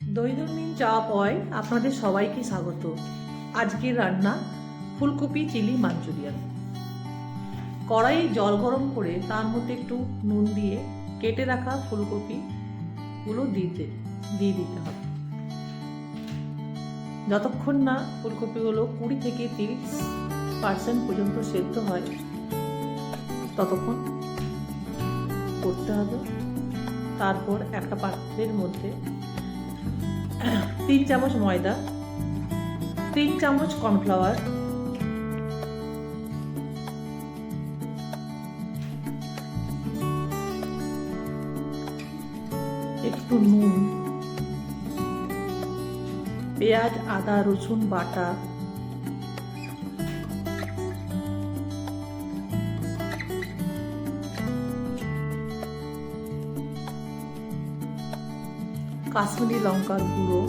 দৈনন্দিন চা পয় আপনাদের সবাইকে স্বাগত। আজকের রান্না ফুলকপি চিলি মাঞ্চুরিয়ান। কড়াইয়ে জল গরম করে তার মধ্যে একটু নুন দিয়ে কেটে রাখা ফুলকপিগুলো দিতে, দিয়ে দিতে হবে। যতক্ষণ না ফুলকপিগুলো কুড়ি থেকে তিরিশ পার্সেন্ট পর্যন্ত সেদ্ধ হয়, ততক্ষণ করতে হবে। তারপর একটা পাত্রের মধ্যে তিন চামচ ময়দা তিন চামচ কর্নফ্লাওয়ার একটু নুন পেঁয়াজ আদা রসুন বাটা কাশ্মীরি লঙ্কার গুঁড়ো।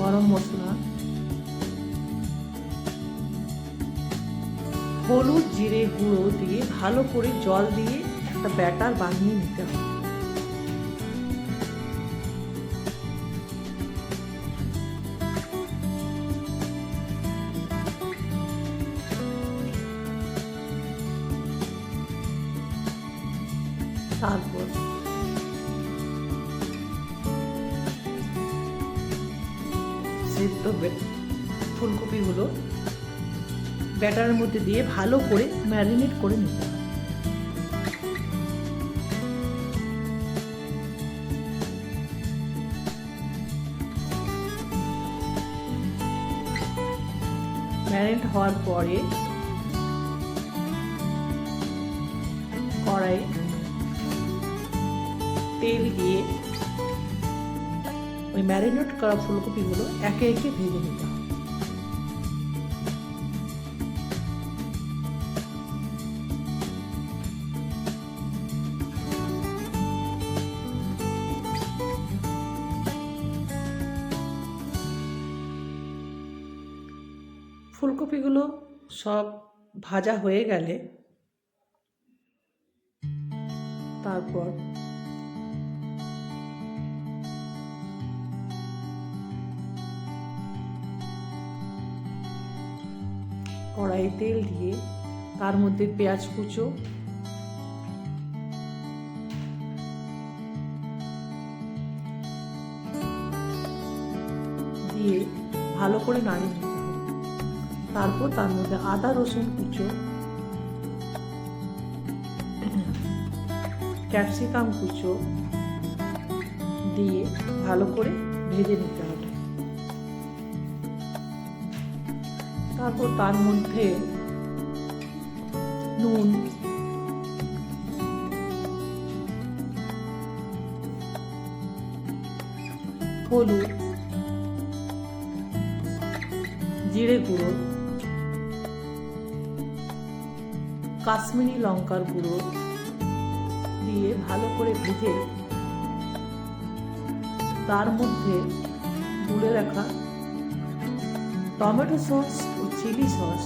গরম মশলা। হলুদ জিরে গুঁড়ো দিয়ে ভালো করে জল দিয়ে একটা ব্যাটার বানিয়ে নিতে হবে। তারপর সেদ্ধ ফুলকপিগুলো ব্যাটারের মধ্যে দিয়ে ভালো করে ম্যারিনেট করে নিতে ম্যারিনেট হওয়ার পরে কড়াই তেল দিয়ে ওই ম্যারিনেট করা ফুলকপিগুলো একে একে ভেজে নিতে হবে। ফুলকপিগুলো সব ভাজা হয়ে গেলে তারপর কড়াই তেল দিয়ে তার মধ্যে পেঁয়াজ কুচো। দিয়ে ভালো করে নাড়িয়ে তারপর তার মধ্যে আদা, রসুন কুচো, ক্যাপসিকাম কুচো দিয়ে ভালো করে ভেজে নিতে তারপর তার মধ্যে নুন, হলুদ, জিরে গুঁড়ো, কাশ্মীরি লঙ্কার গুঁড়ো দিয়ে ভালো করে ভেজে তার মধ্যে তুলে রাখা টমেটো সস চিলি সস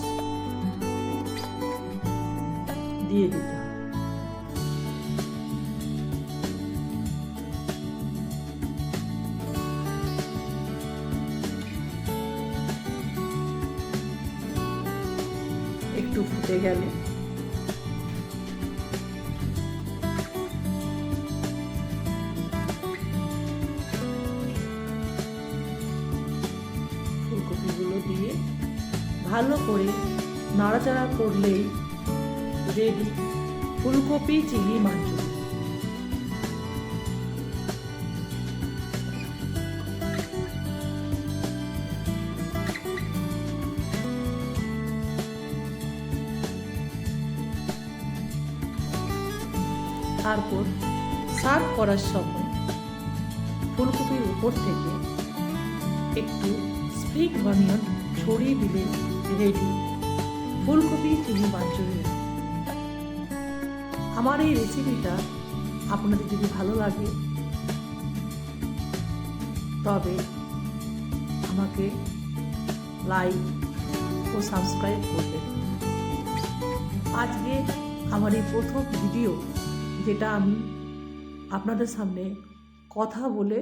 দিয়ে দিতে হবে। একটু ফুটে গেলে ফুলকপিগুলো দিয়ে ভালো করে নাড়াচাড়া করলেই রেডি। ফুলকপি, চিলি মাঞ্চুরি তারপর সার্ভ করার সময় ফুলকপির উপর থেকে একটু স্প্রিং অনিয়ন ছড়িয়ে দিলে রেডি ফুলকপি চিলি মাঞ্চুরিয়ান আমার এই রেসিপিটা আপনাদের যদি ভালো লাগে, তবে আমাকে লাইক ও সাবস্ক্রাইব করবেন। আজকে আমার এই প্রথম ভিডিও যেটা আমি আপনাদের সামনে কথা বলে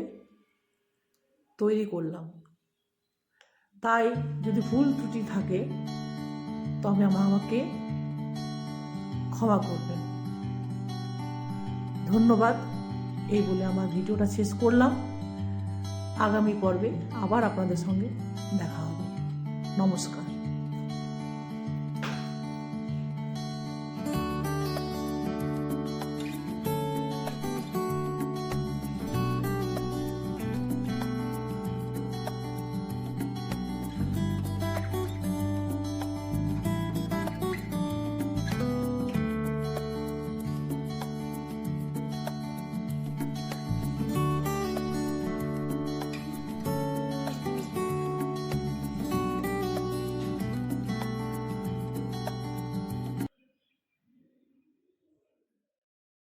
তৈরি করলাম। তাই যদি ভুল ত্রুটি থাকে, তবে আমার আমাকে ক্ষমা করবেন। ধন্যবাদ। এই বলে আমার ভিডিওটা শেষ করলাম। আগামী পর্বে আবার আপনাদের সঙ্গে দেখা হবে। নমস্কার।